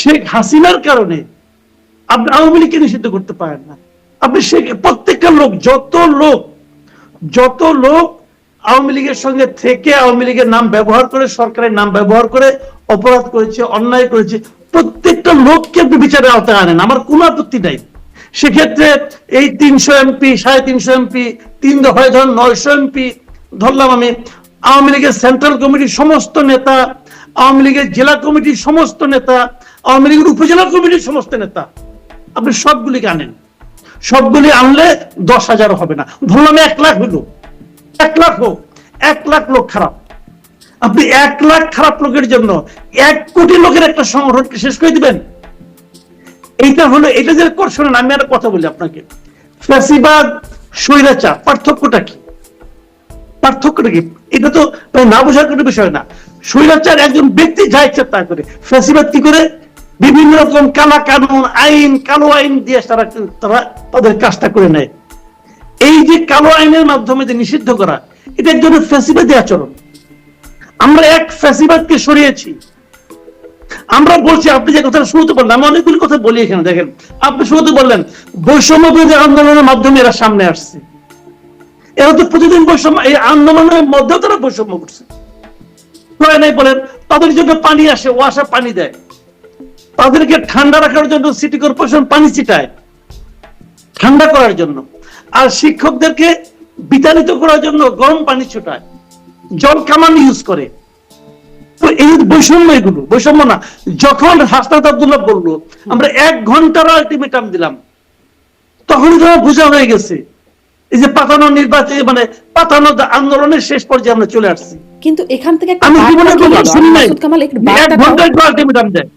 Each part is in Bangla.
শেখ হাসিনার কারণে আপনি আওয়ামী লীগকে নিষিদ্ধ করতে পারেন না। আপনি শেখ, প্রত্যেকটা লোক, যত লোক যত লোক আওয়ামী লীগের সঙ্গে থেকে আওয়ামী লীগের নাম ব্যবহার করে, সরকারের নাম ব্যবহার করে অপরাধ করেছে, অন্যায় করেছে, প্রত্যেকটা লোককে আপনি বিচারের আওতায় আনেন। আমার কোনো আপত্তি নাই। সেক্ষেত্রে এই তিনশো এমপি, সাড়ে তিনশো এমপি, তিন দফায় ধরুন নয়শো এমপি ধরলাম আমি, আওয়ামী লীগের সেন্ট্রাল কমিটির সমস্ত নেতা, আওয়ামী লীগের জেলা কমিটির সমস্ত নেতা আওয়ামী লীগের উপজেলা কমিটির সমস্ত নেতা। আপনি সবগুলিকে আনেন। সবগুলি আনলে দশ হাজার হবে না। ধরলাম এক লাখ হলো এক লাখ হোক, এক লাখ লোক খারাপ। আপনি এক লাখ খারাপ লোকের জন্য এক কোটি লোকের একটা সংগঠনকে শেষ করে দিবেন? এইটা হলো এটা যে শোনেন, আমি একটা কথা বলি আপনাকে। ফ্যাসিবাদ, স্বৈরাচার, পার্থক্যটা কি? পার্থক্যটা কি? এটা তো না বোঝার কোনো বিষয় না। স্বৈরাচার একজন ব্যক্তি যা ইচ্ছা তা করে। ফ্যাসিবাদ কি করে? বিভিন্ন রকম কালা কানুন আইন, কালো আইন দিয়ে তারা তারা তাদের কাজটা করে নেয়। এই যে কালো আইনের মাধ্যমে যে নিষিদ্ধ করা এটা এক ধরনের ফ্যাসিবাদী আচরণ। আমরা এক ফ্যাসিবাদকে সরিয়েছি। আমরা বলছি, আপনি যে কথা শুরুতে বললেন, আমি অনেকগুলি কথা বলি এখানে, দেখেন। আপনি শুরুতে বললেন বৈষম্য বিরোধী আন্দোলনের মাধ্যমে এরা সামনে আসছে। এরা তো প্রতিদিন বৈষম্য, এই আন্দোলনের মধ্যেও তারা বৈষম্য করছে। নাই বলেন, তাদের জন্য পানি আসে ও আসা পানি দেয়। তাদেরকে ঠান্ডা রাখার জন্য সিটি কর্পোরেশন পানি ছিটায় ঠান্ডা করার জন্য। আর শিক্ষকদেরকে বিতাড়িত করার জন্য গরম পানি ছোটায় জল কামান ইউজ করে। তো এই বৈষম্য এগুলো বৈষম্য না যখন হাসনাত আব্দুল্লাহ বলল আমরা এক ঘণ্টার আলটিমেটাম দিলাম তখন তোমার বোঝা হয়ে গেছে এই যে পাতানো নির্বাচন মানে পাতানো আন্দোলনের শেষ পর্যায়ে আমরা চলে আসছি। কিন্তু এখান থেকে আমি জীবনে কি কোনো গেল? শুনি নাই। এক ঘণ্টা আলটিমেটাম দেয়।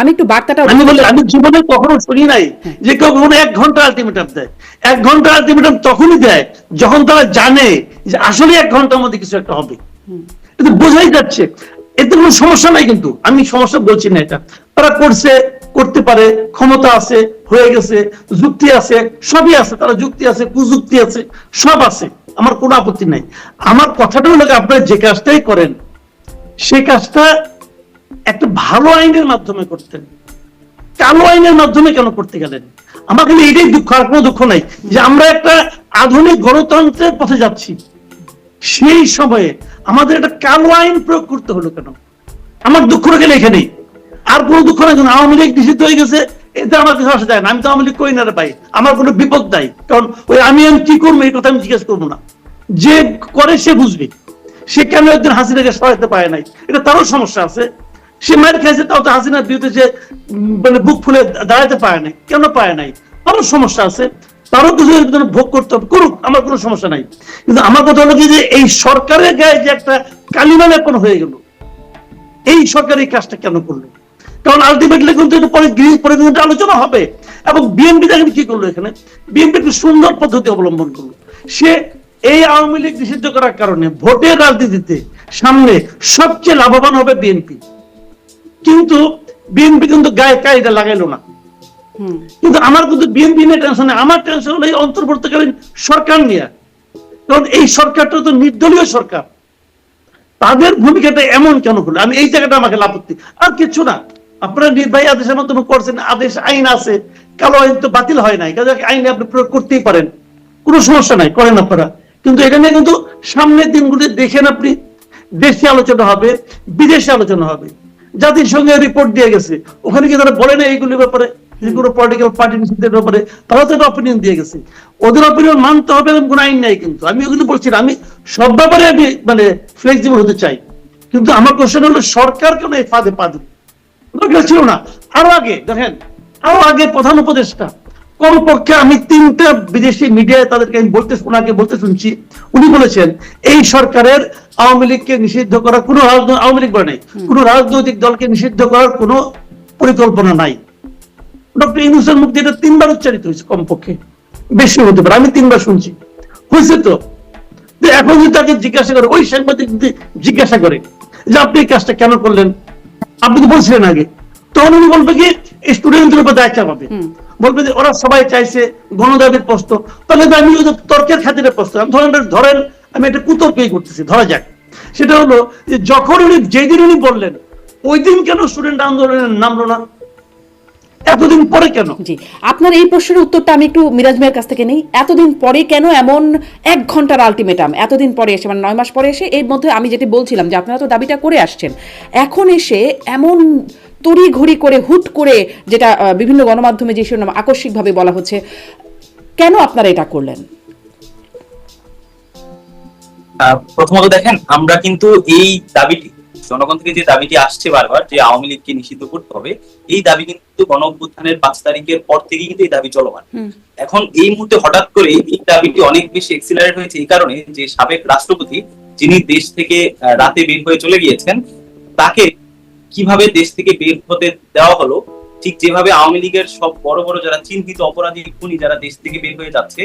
আমি একটু বার্তাটা আমি বলি আমি জীবনে কখনো শুনি নাই যে কেউ কখনো এক ঘণ্টা আলটিমেটাম দেয়। এক ঘণ্টা আলটিমেটাম তখনই দেয় যখন তারা জানে যে আসলে এক ঘণ্টার মধ্যে কিছু একটা হবে। এটা বোঝাই যাচ্ছে। এতে কোনো সমস্যা নাই কিন্তু। আমি সমস্যা বলছি না এটা। তারা করছে করতে পারে ক্ষমতা আছে হয়ে গেছে যুক্তি আছে সবই আছে। তারা যুক্তি আছে কুযুক্তি আছে সব আছে। আমার কোনো আপত্তি নাই। আমার কথাটা হলো আপনারা যে কাজটাই করেন সেই কাজটা একটা ভালো আইনের মাধ্যমে করতেন। কালো আইনের মাধ্যমে কেন করতে গেলেন? আমার কিন্তু এটাই দুঃখ, আর কোনো দুঃখ নাই যে আমরা একটা আধুনিক গণতন্ত্রের পথে যাচ্ছি। সেই সময়ে আমাদের একটা কালো আইন প্রয়োগ করতে হলো কেন? আমার দুঃখ গেলে এখানেই আর কোনো দুঃখ নাই কারণ আওয়ামী লীগ নিষিদ্ধ হয়ে গেছে, এতে আমার কিছু আসা যায় না। আমি তো আওয়ামী লীগ করি না ভাই। আমার কোনো বিপদ নাই। কারণ ওই আমি আমি কি করব, এই কথা আমি জিজ্ঞেস করব না। যে করে সে বুঝবে। সে কেন একদিন হাসিনাকে সহায়তা পায় নাই? এটা তারও সমস্যা আছে। সে মায়ের খাইছে তাও তো হাসিনার বিরুদ্ধে যে মানে বুক ফুলে দাঁড়াতে পারে নাই। কেন পায় নাই? তারও সমস্যা আছে। তারও কিছু ভোগ করতে হবে, করুক, আমার কোনো সমস্যা নাই। কিন্তু আমার কথা হলো কি যে, এই সরকারের গায়ে যে একটা কালিমা লেপন হয়ে গেল, এই সরকার এই কাজটা কেন করল? কারণ আলটিমেটলি কিন্তু এটা পরে গৃহ পরে কিন্তু আলোচনা হবে। এবং বিএনপি দেখেন কি করল এখানে? বিএনপি একটি সুন্দর পদ্ধতি অবলম্বন করল। সে এই আওয়ামী লীগ নিষিদ্ধ করার কারণে ভোটের রাজনীতিতে সামনে সবচেয়ে লাভবান হবে বিএনপি কিন্তু বিএনপি কিন্তু গায়ে কায়দা লাগাইলো না। কিন্তু আমার কিন্তু বিএনপি নিয়ে টেনশন নেই আমার টেনশন হলো এই অন্তর্বর্তীকালীন সরকার নিয়ে। কারণ এই সরকারটা তো নির্দলীয় সরকার। তাদের ভূমিকাটা এমন কেন হলো? আমি এই জায়গাটা আমাকে আপত্তি আর কিছু না। আপনারা নির্বাহী আদেশের মাধ্যমে করছেন আদেশ আইন আছে। কালো আইন তো বাতিল হয় নাই। কাজে আইনে আপনি প্রয়োগ করতেই পারেন। কোনো সমস্যা নাই করেন আপনারা। কিন্তু এটা নিয়ে কিন্তু সামনের দিনগুলি দেখেন আপনি। দেশে আলোচনা হবে বিদেশে আলোচনা হবে। জাতিসংঘে রিপোর্ট দিয়ে গেছে। ওখানে কি তারা বলে না এইগুলির ব্যাপারে কোনো পলিটিক্যাল পার্টি নিষিদ্ধের ব্যাপারে। তারা তো একটা অপিনিয়ন দিয়ে গেছে। ওদের অপিনিয়ন মানতে হবে এরকম কোনো আইন নাই কিন্তু। আমি বলছি আমি সব ব্যাপারে আমি মানে ফ্লেক্সিবল হতে চাই। কিন্তু আমার কোশ্চেন হলো, সরকার কেন এই ফাঁদে পা দিল? ছিল না। আরও আগে, দেখেন, আরও আগে প্রধান উপদেষ্টা কমপক্ষে আমি তিনটা বিদেশি মিডিয়ায় তাদেরকে আমি বলতে ওনাকে বলতে শুনছি। উনি বলেছেন, এই সরকারের আওয়ামী লীগকে নিষিদ্ধ করার কোনো আওয়ামী লীগ বলে নাই, কোনো রাজনৈতিক দলকে নিষিদ্ধ করার কোনো পরিকল্পনা নাই। ডক্টর ইউনুসের মুখ এটা তিনবার উচ্চারিত হয়েছে কমপক্ষে, বেশি হতে পারে, আমি তিনবার শুনছি। হয়েছে তো? এখন যদি তাকে জিজ্ঞাসা করে, ওই সাংবাদিক যদি জিজ্ঞাসা করে যে আপনি এই কাজটা কেন করলেন, আপনি তো বলছিলেন আগে, তখন উনি বলবে কি স্টুডেন্টদের উপর দায়িত্ব পাবে বলবে যে ওরা সবাই চাইছে গণদাবির প্রশ্ন। তাহলে আমি তর্কের খাতিরে প্রশ্ন আমি ধরেন ধরেন আমি একটা কুতর্কই করতেছি ধরা যাক। সেটা হলো যে যখন উনি, যেদিন উনি বললেন, ওই দিন কেন স্টুডেন্ট আন্দোলনে নামলো না? এতদিন পরে কেন? জি, আপনার এই প্রশ্নের উত্তরটা আমি একটু মিরাজ কাছ থেকে নেই। এতদিন পরে কেন এমন এক ঘণ্টার আলটিমেটাম? এতদিন পরে এসে মানে নয় মাস পরে এসে, এর মধ্যে আমি যেটি বলছিলাম যে আপনারা তো দাবিটা করে আসছেন। এখন এসে এমন তড়ি ঘড়ি করে হুট করে যেটা বিভিন্ন গণমাধ্যমে যে শিরোনাম আকস্মিকভাবে বলা হচ্ছে কেন আপনারা এটা করলেন? প্রথমত দেখেন আমরা কিন্তু এই দাবিটি জনগণ থেকে যে দাবিটি আসছে বারবার যে আওয়ামী লীগকে নিষিদ্ধ করতে হবে এই দাবি কিন্তু গণ অভ্যুত্থানের পাঁচ তারিখের পর থেকে কিন্তু এই দাবি চলমান। এখন এই মুহূর্তে হঠাৎ করে এই দাবিটি অনেক বেশি এক্সিলারেট হয়েছে এই কারণে যে সাবেক রাষ্ট্রপতি যিনি দেশ থেকে রাতে বের হয়ে চলে গিয়েছেন তাকে কীভাবে দেশ থেকে বের হতে দেওয়া হলো ঠিক যেভাবে আওয়ামী লীগের সব বড় বড় যারা চিহ্নিত অপরাধী খুনি যারা দেশ থেকে বের হয়ে যাচ্ছে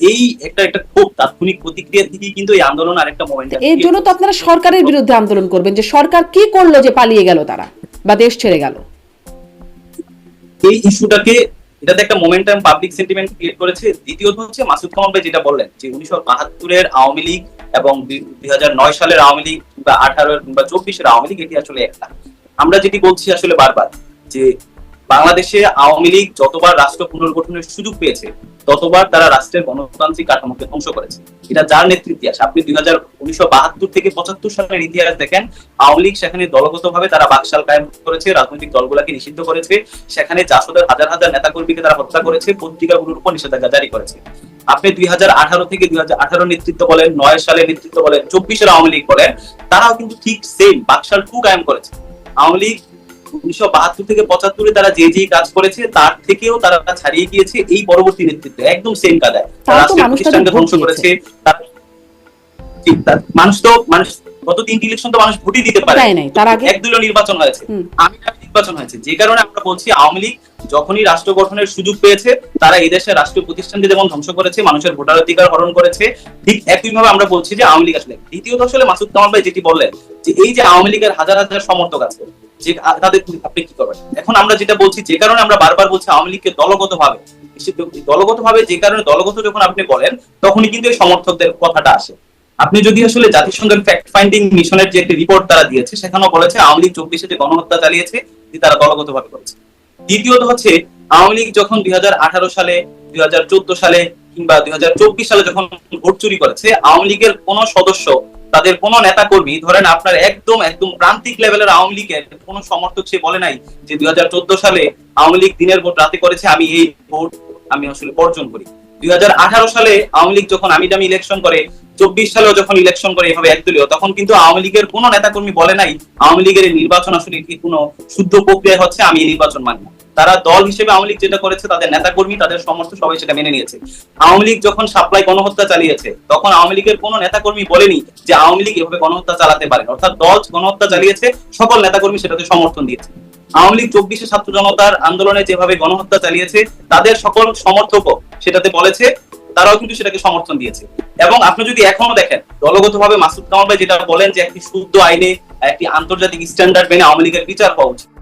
এই একটা একটা খুব তাৎক্ষণিক প্রতিক্রিয়া থেকেই কিন্তু এই আন্দোলন আরেকটা মোমেন্ট এর জন্য তো আপনারা সরকারের বিরুদ্ধে আন্দোলন করবেন যে সরকার কি করল যে পালিয়ে গেল তারা বা দেশ ছেড়ে গেল? এই ইস্যুটাকে এটাতে একটা মোমেন্টাম পাবলিক সেন্টিমেন্ট ক্রিয়েট করেছে। দ্বিতীয়ত হচ্ছে মাসুদ কামাল ভাই যেটা বললেন যে উনিশশো বাহাত্তরের আওয়ামী লীগ এবং দুই হাজার নয় সালের আওয়ামী লীগ কিংবা আঠারো কিংবা চব্বিশের আওয়ামী লীগ এটি আসলে একটা। আমরা যেটি বলছি আসলে বারবার, যে বাংলাদেশে আওয়ামী লীগ যতবার রাষ্ট্র পুনর্গঠনের সুযোগ পেয়েছে, ততবার তারা রাষ্ট্রের গণতান্ত্রিক কাঠামোকে ধ্বংস করেছে। এটা যার নেতৃত্বে আসে আপনি দুই হাজার উনিশশো বাহাত্তর থেকে পঁচাত্তর সালের ইতিহাস দেখেন, আওয়ামী লীগ সেখানে দলগতভাবে তারা বাকশাল কায়েম করেছে, রাজনৈতিক দলগুলোকে নিষিদ্ধ করেছে, সেখানে জাসদের হাজার হাজার নেতাকর্মীকে তারা হত্যা করেছে, পত্রিকাগুলোর উপর নিষেধাজ্ঞা জারি করেছে। আপনি দুই হাজার আঠারো থেকে দুই হাজার আঠারো নেতৃত্ব বলেন, নয় সালের নেতৃত্ব বলেন, চব্বিশের আওয়ামী লীগ বলেন, তারাও কিন্তু ঠিক সেম বাকশাল টু কায়েম করেছে। আওয়ামী লীগ উনিশশো বাহাত্তর থেকে পঁচাত্তরে তারা যে যে কাজ করেছে তার থেকেও তারা ছাড়িয়ে গিয়েছে এই পরবর্তী নেতৃত্বে। একদম সেম কাদায় তাদের প্রতিষ্ঠানকে ধ্বংস করেছে মানুষ তো মানুষ গত তিনটি ইলেকশন তো মানুষ ভোটই দিতে পারে এক দলীয় নির্বাচন হয়েছে। আমি নির্বাচন হয়েছে। যে কারণে আমরা বলছি আওয়ামী লীগ যখনই রাষ্ট্র গঠনের সুযোগ পেয়েছে, তারা এই দেশের রাষ্ট্রীয় প্রতিষ্ঠানকে যেমন ধ্বংস করেছে, মানুষের ভোটার অধিকার হরণ করেছে, ঠিক একইভাবে আমরা বলছি যে আওয়ামী লীগ আসলে দ্বিতীয়ত আসলে মাসুদ কামাল ভাই যেটি বললেন, যে এই যে আওয়ামী লীগের হাজার হাজার সমর্থক আছে, যে তাদের আপনি কি করবেন? এখন আমরা যেটা বলছি, যে কারণে আমরা বারবার বলছি আওয়ামী লীগকে দলগত ভাবে দলগত ভাবে যে কারণে দলগত যখন আপনি বলেন, তখনই কিন্তু এই সমর্থকদের কথাটা আসে। আপনি যদি আসলে জাতিসংঘের ফ্যাক্ট ফাইন্ডিং মিশনের যে একটি রিপোর্ট তারা দিয়েছে, সেখানেও বলেছে আওয়ামী লীগ চব্বিশে যে গণহত্যা চালিয়েছে তারা দলগত ভাবে করেছে। দ্বিতীয়ত হচ্ছে, আওয়ামী লীগ যখন দুই সালে দুই সালে কিংবা দুই সালে যখন ভোট চুরি করেছে আওয়ামী লীগের কোন সদস্য, তাদের কোন নেতা কর্মী ধরেন আপনার একদম একদম প্রান্তিক লেভেলের আওয়ামী লীগের কোন সমর্থক সে বলে নাই যে দুই হাজার চোদ্দ সালে আওয়ামী লীগ দিনের ভোট রাতে করেছে, আমি এই ভোট আমি আসলে বর্জন করি। দুই সালে আওয়ামী লীগ যখন আমি দামি ইলেকশন করে, চব্বিশ সালেও যখন ইলেকশন করে এভাবে একদলীয়, তখন কিন্তু আওয়ামী লীগের নেতাকর্মী বলে নাই, আওয়ামী লীগের নির্বাচন আসলে কি কোনো শুদ্ধ প্রক্রিয়া হচ্ছে আমি নির্বাচন মানি না। তারা দল হিসেবে আওয়ামী লীগ যেটা করেছে, তাদের নেতাকর্মী, তাদের সমস্ত সবাই সেটা মেনে নিয়েছে। আওয়ামী লীগ যখন সাপ্লাই গণহত্যা চালিয়েছে, তখন আওয়ামী লীগের কোন নেতাকর্মী বলেনি যে আওয়ামী লীগ এভাবে গণহত্যা চালাতে পারে অর্থাৎ দল গণহত্যা চালিয়েছে, সকল নেতাকর্মী সেটাতে সমর্থন দিয়েছে। আওয়ামী লীগ চব্বিশে ছাত্র জনতার আন্দোলনে যেভাবে গণহত্যা চালিয়েছে, তাদের সকল সমর্থক সেটাতে বলেছে, তারাও কিন্তু সেটাকে সমর্থন দিয়েছে। এবং আপনি যদি এখনও দেখেন দলগত ভাবে মাসুদ কামাল ভাই যেটা বলেন যে একটি শুদ্ধ আইনে একটি আন্তর্জাতিক স্ট্যান্ডার্ড মেনে আওয়ামী লীগের বিচার পাওয়া উচিত।